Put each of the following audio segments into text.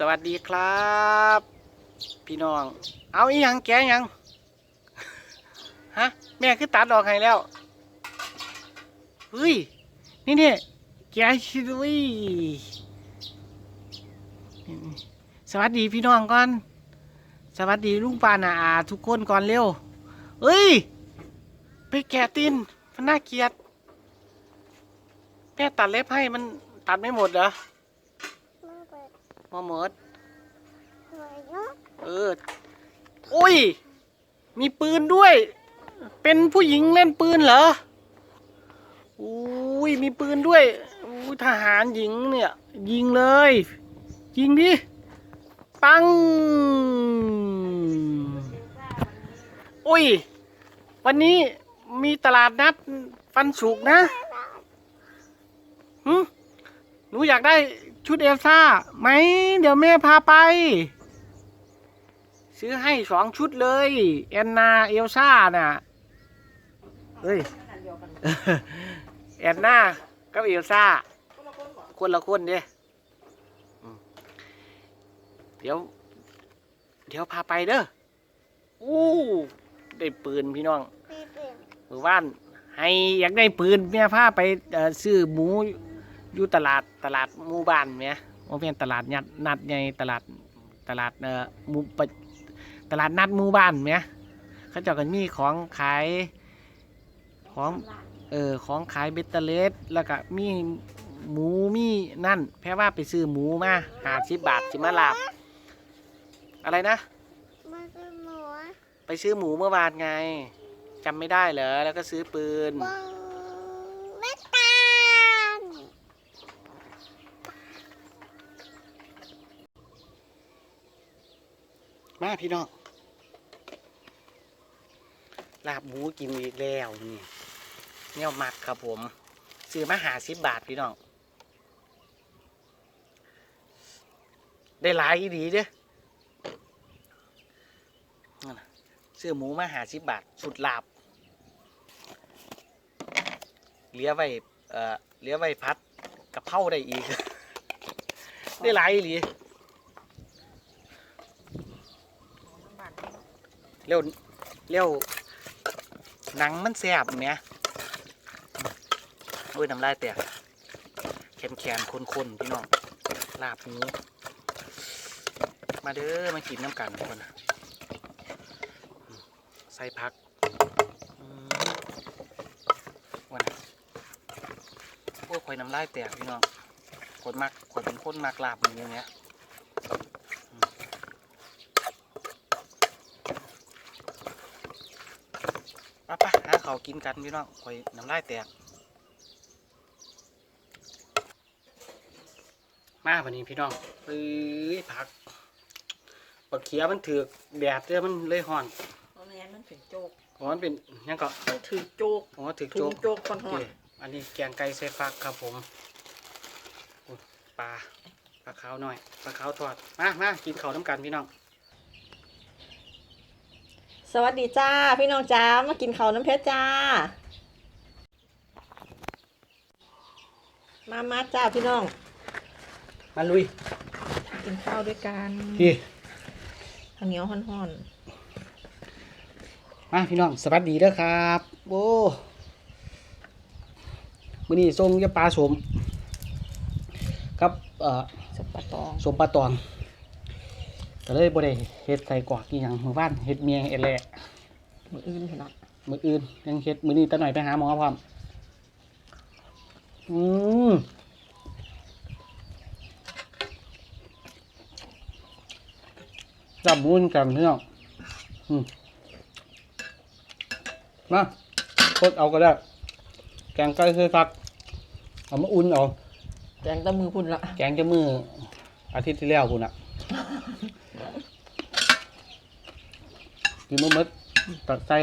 สวัสดีครับ พี่น้อง เอาอีหยังแกยังฮะแม่คือตัดออกให้แล้วเฮ้ยนี่เนี่ยแกชิดุยสวัสดีพี่น้องก่อน สวัสดีลุงปานาอาทุกคนก่อนเร็วเฮ้ย ไปแกะตินมันน่าเกลียดแม่ตัดเล็บให้มันตัดไม่หมดเหรอ ปิดมอหมดหัวเนาะเอออุ้ย มีปืนด้วย เป็นผู้หญิงเล่นปืนเหรออุ้ยมีปืนด้วยอุ้ยทหารหญิงเนี่ย ยิงเลย ยิงดิปังอุ้ย วันนี้มีตลาดนัดฟันสุกร์นะหึ หนูอยากได้ชุดเอลซ่าไหม เดี๋ยวแม่พาไป ซื้อให้สองชุดเลย แอนนาเอลซ่าน่ะเฮ้ย แอนนากับเอลซ่า คนละคนเด้อืมเดี๋ยว เดี๋ยวพาไปเด้ออู้ได้ปืนพี่น้องปีเปลี่ยนหมู่บ้าน ให้อยากได้ปืนแม่พาไปเอ่อซื้อหมู อยู่ตลาดตลาดหมู่บ้านแหม่โมเป็นตลาดนัดนัดใหญ่ตลาดตลาดเอ่อหมู่ปะตลาดนัดหมู่บ้านแหม่เขาเจ้ากันมีของขายของเออของขายเบตเตอร์เลสแล้วก็มีหมูมีนั่น แพ่ว่าไปซื้อหมูมาหาสิบบาทสิมาลาบ อะไรนะมาเป็นหมูไปซื้อหมูเมื่อวานไงจำไม่ได้เหรอแล้วก็ซื้อปืน บังเม็ดตาล มาพี่น้องลาบหมูกินอีกแล้วนี่เนี่ยมักครับผม ซื้อมาหาสิบบาทพี่น้อง ได้หลายอีดีเด้อซื้อหมูมาหาสิบบาทสุดลาบเลี้ยไว้เอ่อเลี้ยไว้พัดกะเพราได้อีก ได้หลายอี หลีเร็วเร็วหนังมันแสบเนี่ยโอ้ยน้ำลายแตกแขนแขนคนคนๆพี่น้องลาบหมูมาเด้อมากินน้ำกันทุกคนนะใส่พักวันนะโอ้ยข่อยน้ำลายแตกพี่น้องคนมักข่อยเป็นคนมักลาบหมูเนี่ย ป้าป้าหา เขากินกันพี่น้องคอยน้ำลายแตก มาวันนี้พี่น้องเอ้ยผักปักเขียมันถือกแดดเด้อมันเลยห่อนเพราะงั้นมันถึงโจกอ๋อมันเป็นหยังก็มันถือโจกอ๋อถือถุโจงกโจกคนโอหอเคดอันนี้แกงไก่ใส่ฟักครับผมอุ๊ยปลาปลาขาวหน่อยปลาขาวทอดมามากินข้าวน้ำกันพี่น้อง สวัสดีจ้า พี่น้องจ้ามากินข้าวน้ำเพชรจ้า มามาจ้าพี่น้อง มาลุย กินข้าวด้วยกันพี่ข้าวเหนียวห่อนมาพี่น้องสวัสดีเด้อครับโอ้มื้อนี้ส่งยาปลาสมครับเอ่อๆสปปะตองสมปลาตอง ก็เลยบ่ได้เฮ็ดใส่กรอกอีหยังมื้อวานเฮ็ดเมียงเอแลมืออื่นพี่น้องมื้ออื่นยังเฮ็ดมื้อนี้ตะหน่อยไปหาหมอพร้อมอืมจับมุนกันพี่น้องอืมมาโคตรเอาก็ได้ แกงไก่เคยฟัก เอามาอุ่นเอา แกงตะมือพุ่นละ แกงจะมืออาทิตย์ที่แล้วคุณอะ กินมะมดตัดใส่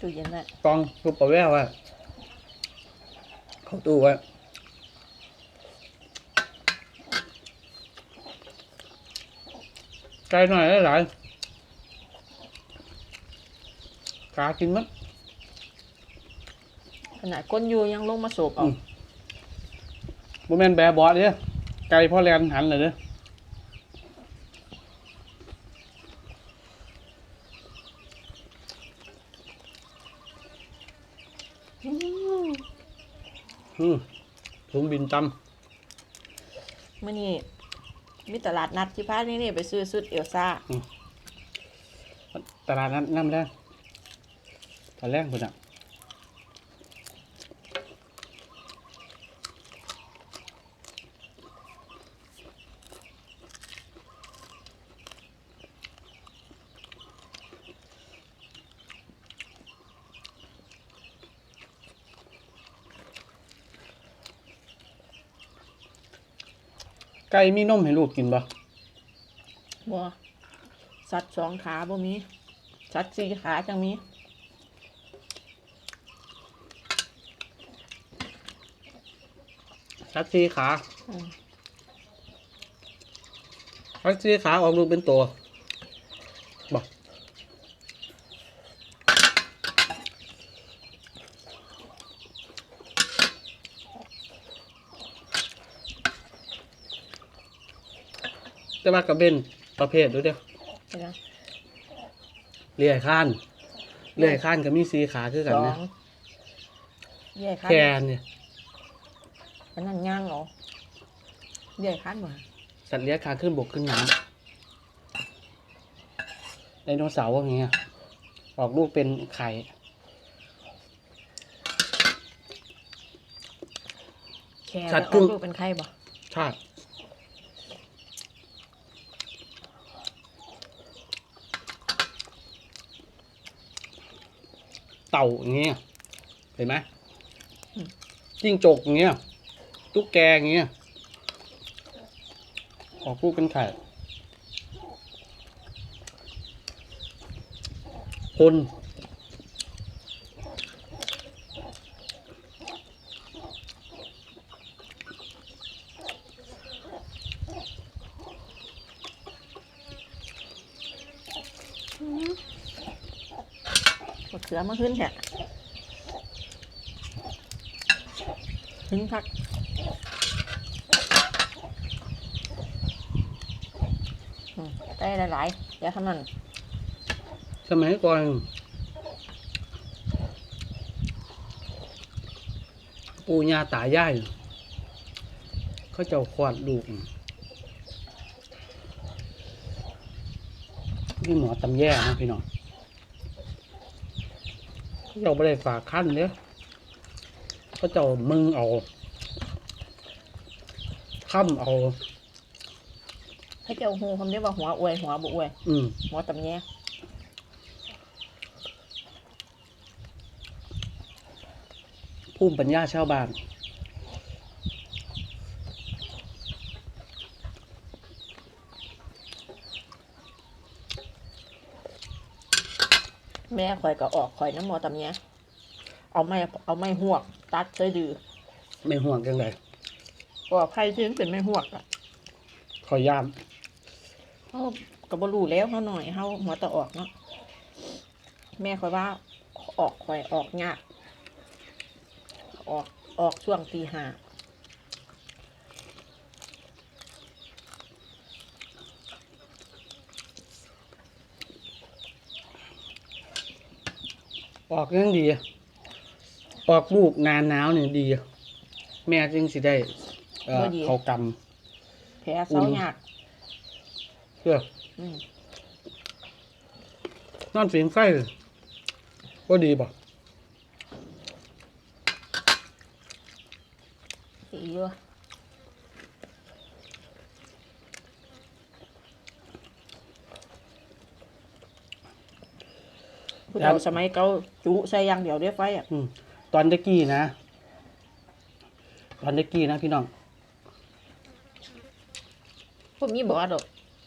ตู้เย็นน่ะตองรูปปลาแววไว้เข้าตู้ไว้ไก่หน่อยได้หลายกากินมั้ยขนาดก้นอยู่ยังลงมาโศกเอาอืม โมเมนแบร์บอสเนี่ย ไก่พ่อแลนหันเลยเด้ออืมอืมถุงบินตมื่อนี้มีตลาดนัดที่พานี่นี่ไปซื้อชุดเอลซ่าำตลาดนั้นน้ำแรงตอนแรกพุ่นอะ ไก่มีนมให้ลูกกินบ่บ่สัตว์สองขาบ่มีสัตว์สี่ขาจังมีชัดสีขาอืมชัดสีขาออกลูกเป็นตัว แต่ว่ากระเบนประเภทดูเดียวเห็นไหมเลื่อยข้านเลื่อยข้านก็มีสีขาคือกันสอนะงเย่คันแคนเนี่ยอันนั้นย่างเหรอเย่คันบ่สัตว์เลี้ยงขาขึ้นบกขึ้นน้ำไดโนเสาร์อย่างเงี้ยออกลูกเป็นไข่ แค่สัตว์อครึ่อกงลูกเป็นไข่บ่ชาติ เต่าอย่างเงี้ยเห็นไหมจิ้งจกอย่างเงี้ยตุ๊กแกอย่างเงี้ยออกลูกเป็นไข่คน อมาขึ้นแค่ถึงพักได้หลายๆอย่าทำนั่นสมัยก่อนปู่ย่าตายายเขาเจ้าควาดลูกนี่หมอตำแย่นะพี่น้อง เขาเจ้าไม่ได้ฝากขั้นเนี่ยเขาเจ้ามึงเอาค่ำเอาให้เจ้าหูคำนี้ว่าหัวอวยหัวบุอวยอืมหัวตำแยภูมิปัญญาชาวบ้าน แม่ข่อยก็ออกข่อยน้ำหมอตำแยเอาไม้เอาไม้หวก ตัดใส่ดือไม่ห่วงจังไดก็ไผ่ที่มันเป็นไม้หวกอะขอยย่านเขาก็บ่รู้แล้วเขาหน่อยเขาหัวตะออกเนาะแม่ข่อยว่าออกข่อยออกยากออกออกช่วงตีห้า ออกยังดี ออกลูกนานหนาวเนี่ยดี แม่จึงสิได้ เอ่อเขากแผลเสายากำเพื่ออืมนอนฝีงไฟก็ดีบ่สีเย ผู้เฒ่าสมัยเก่าจุใส่อยางเดียวเรียไฟอะอืมตอนตะกี้นะ ตอนตะกี้นะพี่น้องพวกนี้บอกว่าดอก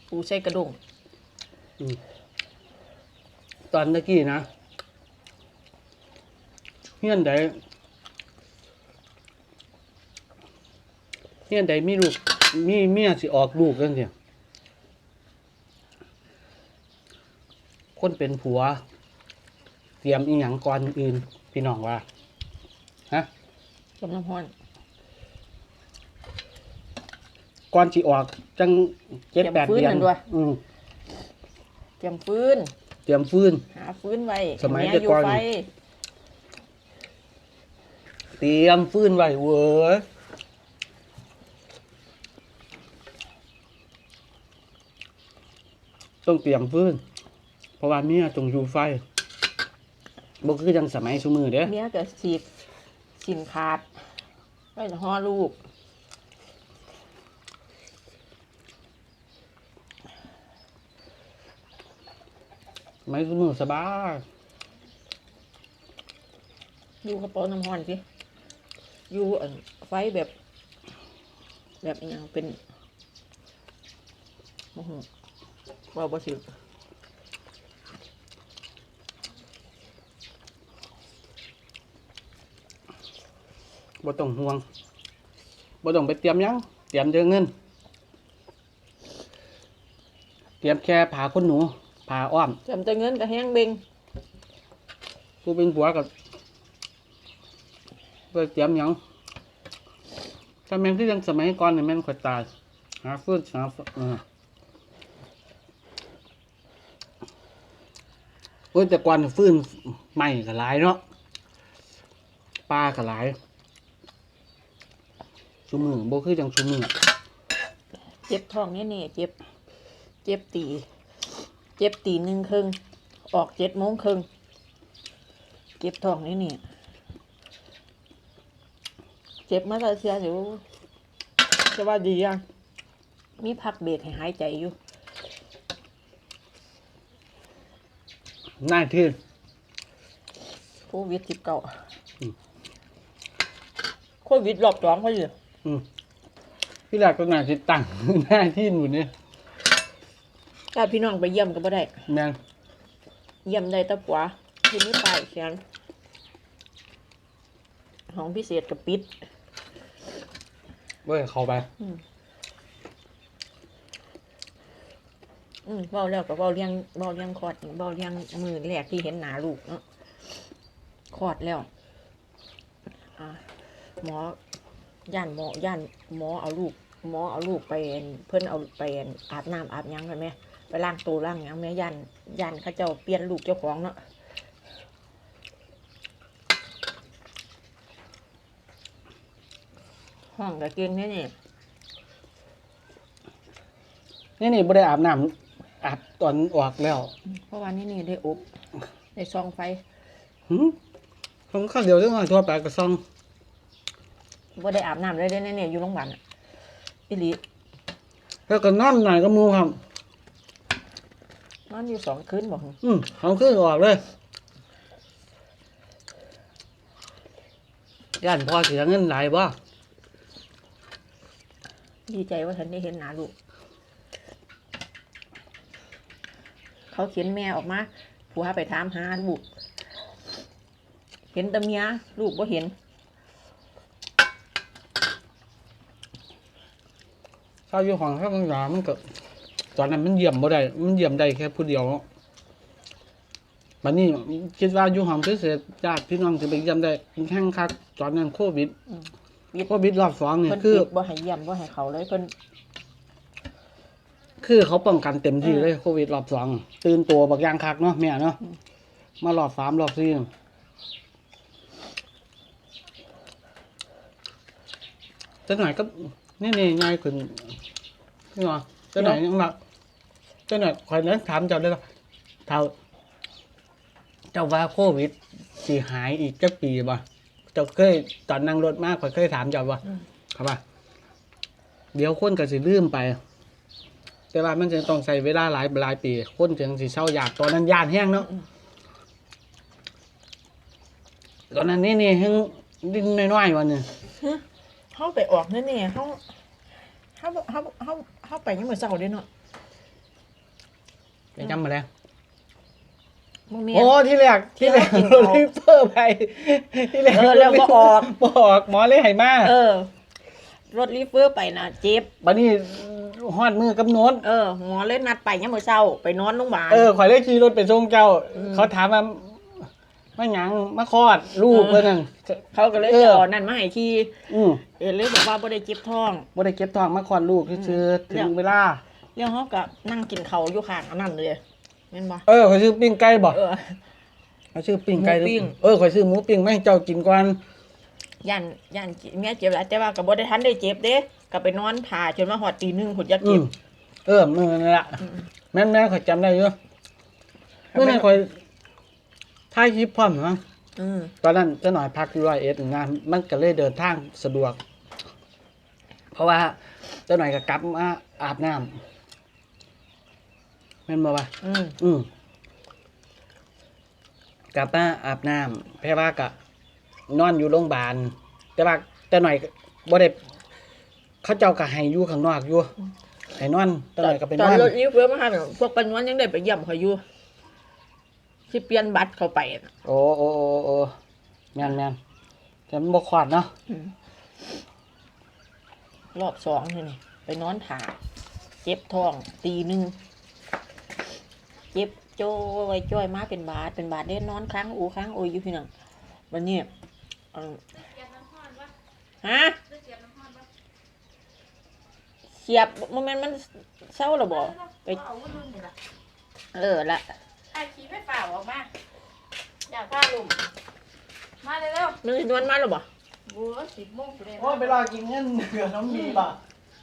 ปูใส่กระดงตอนตะกี้นะเฮียนใดเฮียนใดมีลูกมีเมียสิออกลูกกันเสียคนเป็นผัว เตรียมอีหยังก่อนอื่นพี่น้องว่าฮะกำน้ำห้อนก่อนสิออกจังเจ็ดแปดเตรียมฟื้นเดือนนั่นด้วยอืมเตรียมฟื้น เตรียมฟื้น หาฟื้นไว้สมัยแม่แต่อยู่ก่อนไฟเตรียมฟื้นไว้เว้ยต้องเตรียมฟื้น เพราะว่าเมียต้องอยู่ไฟ บ่คือจังสมัยซุมือเด้เมียก็ฉีดสินขาดไว้ห่อลูกสมัยซุมือสบายอยู่กระเป๋าน้ำห้อนสิอยู่อันไฟแบบ แบบอหย่างเป็นโอ้โหว่าบ่สิ บ่ต้องห่วงบ่ต้องไปเตรียมหยังเตรียมเจอเงิน เตรียมแค่ผ่าขนหนูผ่าอ้อมจำแต่เงินก็แห้งเบ่งผู้เป็นผัวกับไปเตรียมหยังถ้าแม่นที่ยังสมัยก่อนเนี่ยแม่นข่อยตาย หาฟืนหาฟืนเออโอ้ยแต่ก่อนนี่ฟืนใหม่ก็หลายเนาะปลาก็หลาย ชุมือบ่คือจังชุมือเจ็บท้องแน่ๆเจ็บ เจ็บตี เจ็บตีหนึ่งครึ่งออกเจ็ดโมงครึ่งเจ็บท้องนี่นี่เจ็บมาแต่เสียอยู่จะว่าดีอะมีพักเบรกให้หายใจอยู่น่ายที่โควิดสิบเก้าอืมโควิดรอบสองพอดี พี่แรกก็น่าสิตั้งหน้าที่หนูนี่ถ้าพี่น้องไปเยี่ยมก็บ่ได้ แม่นเยี่ยมได้แตะปัวที่นี่ไปเขียนของพิเศษกับปิด เว้ยเข้าไปอืมเบาแล้วก็เบาเลี้ยงเบาเลี้ยงคอดเบาเลี้ยงมือแรกที่เห็นหนาลูกเนาะคลอดแล้ว อ่าหมอ ย่านหมอย่านหมอเอาลูกหมอเอาลูกไปอั่นเพิ่นเอาไปอั่นอาบน้ำอาบหยังกันไหมไปล้างตัวล้างหยังแม่ย่านย่านเขาเจ้าเปลี่ยนลูกเจ้าของเนาะห้องกะเก่งแน่นี่นี่นี่บ่ได้อาบน้ำอาบตอนออกแล้ว เพราะว่านี่นี่ได้อบได้ซองไฟหืมผมข้าวเดียวเรื่องทั่วไปก็ซ่อง ว่าได้อาบน้ำเลยได้แน่ๆอยู่โรงพยาบาลอะอิลีแล้วก็นอนหน่อยก็มูครับ นอนอยู่สองคืนบอกอืมเขาขึ้นออกเลยย่านพอเสียเงินหลายบ่ดีใจว่าฉันได้เห็นหนาลูก เขาเขียนแม่ออกมาผัวไปถามหาลูก เห็นแต่เมียลูกว่าเห็น ข้าวอยู่ห้องข้าวกลางยามันก็ตอนนั้นมันเยี่ยมบ่ได้ มันเยี่ยมได้แค่ผู้เดียวเนาะบัดนี้คิดว่าอยู่ห้องพิเศษญาติพี่น้องจะไปเยี่ยมได้แข่งคักตอนนั้นโควิดอืมวิทย์โควิดรอบสองเนี่ยเพิ่นคือปิดบ่ให้เยี่ยมบ่ให้เขาเลยเพิ่นคือเขาป้องกันเต็มที่เลยโควิดรอบสองตื่นตัวบักอยางคักเนาะแม่เนาะมารอบสามรอบสี่จะหน่อยก็ นี่นี่ง่ายขึ้นนี่หรอจะหน่อยยังแบบจะหน่อยคอยนั้นถามเจ้าเลยว่าเท่าเจ้าว่าโควิดสีหายอีกจักปีบ่เจ้าเคยตอนนั่งรถมากคอยเคยถามเจ้าว่าครับว่าเดี๋ยวคนก็สิลืมไป แต่ว่ามันจะต้องใช้เวลาหลายหลายปี คนถึงสิเช่าอยากตอนนั้นยานแห้งเนาะตอนนั้นนี่นี่แห้งดิ้นน้อยๆวันนึง เขาไปออกนั่นนี่เขาเขาเขาเขาเขาไปยังมือเศร้าเด้เนาะไปจำมาแล้วบ่แม่น โอ้ที่แรกที่แรกที่รแรกกินเขาถรีเฟอร์ไปที่แรกเออแล้วบ่ออก บออกหมอเลยให้มาเออ รถรีเฟอร์ไปนะเจ็บ บัดนี้ฮอดมือกับโน้น เออหมอเลยนัดไปยังมือเศร้า ไปนอนโรงพยาบาล เออข่อยเลยขี่รถไปส่งเจ้า อืม เขาถามว่า มมาหยังมาคลอดลูกเพิ่นนั่น เขาก็เลยเออ จะเอานั่นมาให้ขี่อือเออเลยบอกว่าบ่ได้เจ็บท้อง บ่ได้เก็บท้องมาคลอดลูกซื่อๆถึงเวลา เรื่องเขาก็นั่งกินเขาวอยู่ข้างอันนั้นเลยแม่นบ่เออข่อยซื้อปิ้งไก่บ่เออข่อยซื้อปิ้งไก่หมูปิ้ง เออข่อยซื้อหมูปิ้งมาให้เจ้ากินก่อนย่านย่านเมียเจ็บแล้วแต่ว่าก็บ่ได้ทันได้เจ็บเด้ก็ไปนอนถ่าจนมาฮอดตีหนึงพุ่นจะอืเจ็มบเออมื้อนั่นล่ะอืม แม่นๆข่อยจำได้อยู่มื้อนั้นข่อย ถ่ายคลิปพร้อมนะอืมตอนนั้นเจ้าหน่อยพักอยู่ร้อยเอ็ดงานมันก็เลยเดินทางสะดวก เพราะว่าเจ้าหน่อยก็กลับมาอาบน้ำแม่นบ่วะ อืมอืมกลับมาอาบน้ำแพ่ว่าก็นอนอยู่โรงพยาบาลแต่ว่าเจ้าหน่อยก็บ่ได้เขาเจ้าก็ให้อยู่ข้างนอกอยู่ให้นอนเจ้าหน่อยก็ไปตนอนอนรถยิ้วเพื่อมาหาแบบพวกปันวันยังได้ไปเยี่ยมเขาอยู่ ที่เปลี่ยนบัตรเขาไปน่ะโอ้โอ้โอ้โอ้แม่นแม่นแต่มันบ่ขวาดเนาะอืมรอบสองเลยนี่ไปนอนถ่าเจ็บท้องตีหนึงเจ็บโจ้ยจ้อยมาเป็นบาดเป็นบาดได้นอนค้างอูค้างอูอยู่พี่น้องวันนี้เอิ่มฮะเสียบมันมันมันเศร้าหรอบ่ไปเอาวุ้นรุ่นนี่ล่ะเออละ ไอ้ขี้ไม่เปล่าออกมา อยากผ้าลุ่มมาเร็วนึกนวลมาหรอบ่ๆบัวสิบโมงสุดเลยโอ้ไปรอกินเงินเดือนน้องมีบ่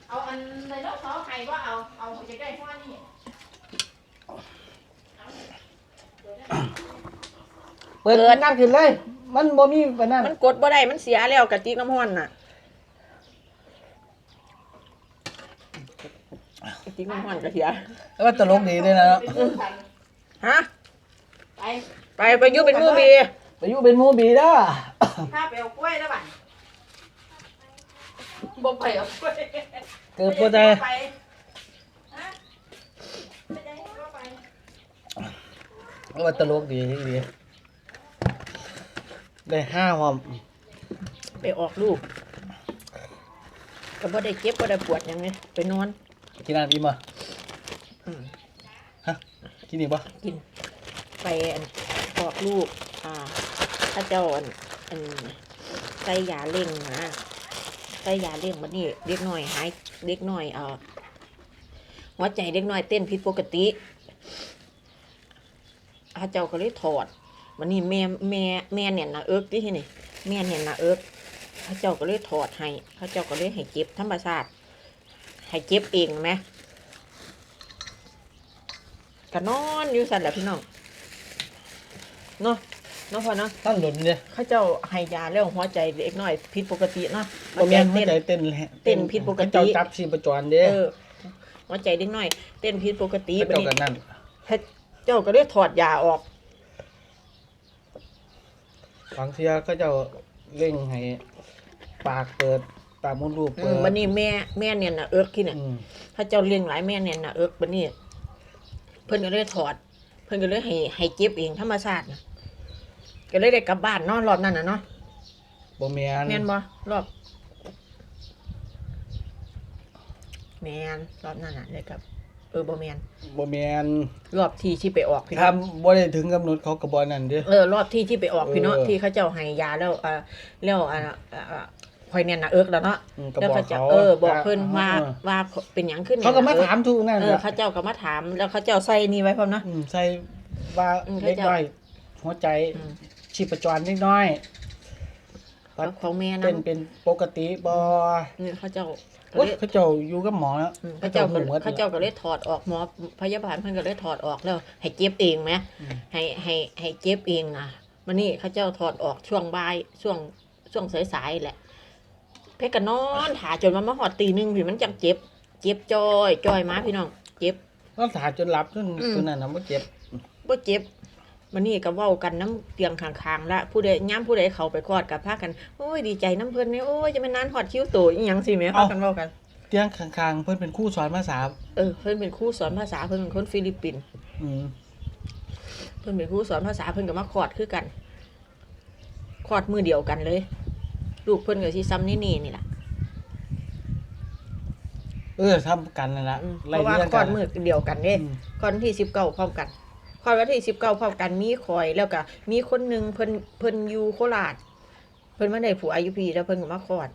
เอาอันในรถเขาใครว่าเอา เอาจะได้พ่อนี่เปิดน้ำขึ้นเลย มันบ่มีปานนั้นมันกดบ่ได้มันเสียแล้วกะติกน้ำห้อนน่ะกะติกน้ำห้อนก็เสียเออตลกดีเลยนะ ฮะ ไป ไปไปอยุ่เป็นหมูบีไปอยู่เป็นหมูบีเด้อข้าไปเอากล้วยแล้วบ้านบ่ไปเอากล้วยเกิดบ่ได้ไปฮะไปได้ก็ไปเออตลกดีดีได้ห้าหอมไปออกลูกก็บ่ได้เจ็บบ่ได้ปวดหยังไงไปนอน กินน้ำอิ่มบ่อืมฮะ กินอีกบ่กินไปอันออกลูกอ่าถ้าเจ้าอันอันใส่ยาเร่งนะใส่ยาเร่งบัดนี้เด็กหน้อยหายเด็กหน้อยเอ่อหัวใจเด็กน้อยเต้นผิดปกติถ้าเจ้าก็เลยถอดวันนี้แม่แม่แม่เนี่ยนะเอิกที่นี่แม่เนี่ยนะเอิกพระเจ้าก็เลยถอดให้พระเจ้าก็เลยให้เจ็บธรรมชาติให้เจ็บเองไหม ก็นอนอยู่สั่นแหละพี่น้องเนาะเนาะพ่อเนาะท่านหลุนเด้เขาเจ้าให้ยาแล้วหัวใจเด็กน้อยผิดปกติเนาะบ่แม่นหัวเต้นใจเต้นแหละเต้นผิดปกติเจ้าจับชีพจรเด้เออหัวใจเด็กน้อย เต้นผิดปกติเจ้าบัดกันี้นนั่นพระเจ้าก็เลยถอดยาออกบางเทียก็เจ้าเร่งให้ปากเปิดปากมดลูกอืเปิมดบันนี้แม่แม่เนี่ยนะเอิกที่เนี่ยอืมถ้าเจ้าเลี้ยงหลายแม่เนี่ยนะเอิกบันนี้ เพิ่นก็เลยถอด เพิ่นก็เลยให้ให้เจ็บเองธรรมชาตินะก็เลยได้กลับบ้านเนาะรอบนั้นน่ะเนาะบ่แม่นแม่นบ่รอบแม่นรอบนั้นน่ะได้กลับ เออบ่แม่นบ่แม่นรอบที่ที่ไปออกพี่ถ้าน้องบ่ได้ถึงกำหนดเขาก็บ่นั่นเด้ เออรอบที่ที่ไปออกพี่เนาะเออ ที่เขาเจ้าให้ยาแล้วอ่าแล้วอ่าอ่าอ่า คอยเนี่ยนะเอิกแล้วเนาะอืมก็แล้วบอกเขาเจะเขาเออบอกเพิ่นว่าเออว่าเป็นหยังขึ้นเขาก็มานี่ยถามทุกนั่นเอแหอละเขาเจ้าก็มาถาม แล้วเขาเจ้าใส่นี่ไว้พร้อมเนาะ อืมใส่ว่าอืมเล็กเขาจะน้อย หัวใจอืมชีพจรเล็กน้อยแล้วของแม่นะเป็นเป็นปกติบ่นี่เขาเจ้าก็โอ๊ยเลย เขาเจ้าอยู่กับหมอแล้ว อืมเขาเจ้าก็หูหมดเขาเจ้าก็เลยถอดออกหมอพยาบาลเพิ่นก็เลยถอดออกแล้ว ให้เจ็บเองไหมอืม ให้ให้ให้เจ็บเองนะมันนี่เขาเจ้าถอดออกช่วงบ่ายช่วงช่วงสายๆแหละ เพชรก็นอนถาจนมันมาหอดตีหนึงพี่มันจังเจ็บ เจ็บจอยจอยมาพี่น้อง เจ็บก็ถาจนหลับจนอืมจนนั้นน่ะบ่เจ็บบ่เจ็บมันนี่ก็เว้ากันน้ำเตียงข้างๆละผู้ใดย้ำผู้ใดเขาไปคลอดกับพากันโอ้ยดีใจน้ำเพิ่นเนี่ยโอ้ยจะเป็นนานหอดคิ้วโตอีหยังสิแหม่พากันเว้ากันเตียงข้างๆเพิ่นเป็นครู่สอนภาษา เออเพิ่นเป็นครูสอนภาษาเพิ่นเป็นคนฟิลิปปินส์อืมเพิ่นเป็นครูสอนภาษาเพิ่นก็มาคลอดคือกันคลอดมือเดียวกันเลย ลูกเพิ่นก็สิซ้ำนี่นี่นี่ล่ะเออทำกันนั่นล่ะอืมเพไล่ราะว่าเรียงคลอกัดนมือเดียวกันเด้อืมคลอดวันที่19พร้อมกันคลอดวันที่สิบเก้าพร้อมกันมีคอยแล้วก็มีคนหนึ่งเพิ่นเพิ่นอยู่โคราชเพิ่นมาได้ผัวอายุพีแล้วเพิ่นก็มาคลอด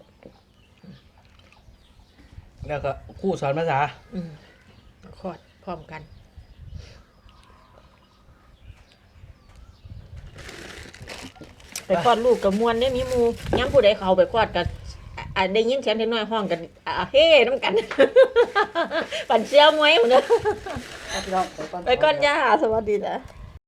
แล้วก็ครู่สอนภาษาอืมคลอดพร้อมกัน ไปคลอดลูกกับมวนได้มีหมูยังผู้ใดเขาไปคลอดกันอะได้ยินเสียงเด็กน้อยห้องกันอะเฮ้น้ำกัน ปั่นเชียวมวยหมดเนอะเอาพี่น้องไปก่อนไปก่อนย่าสวัสดีจ้ะ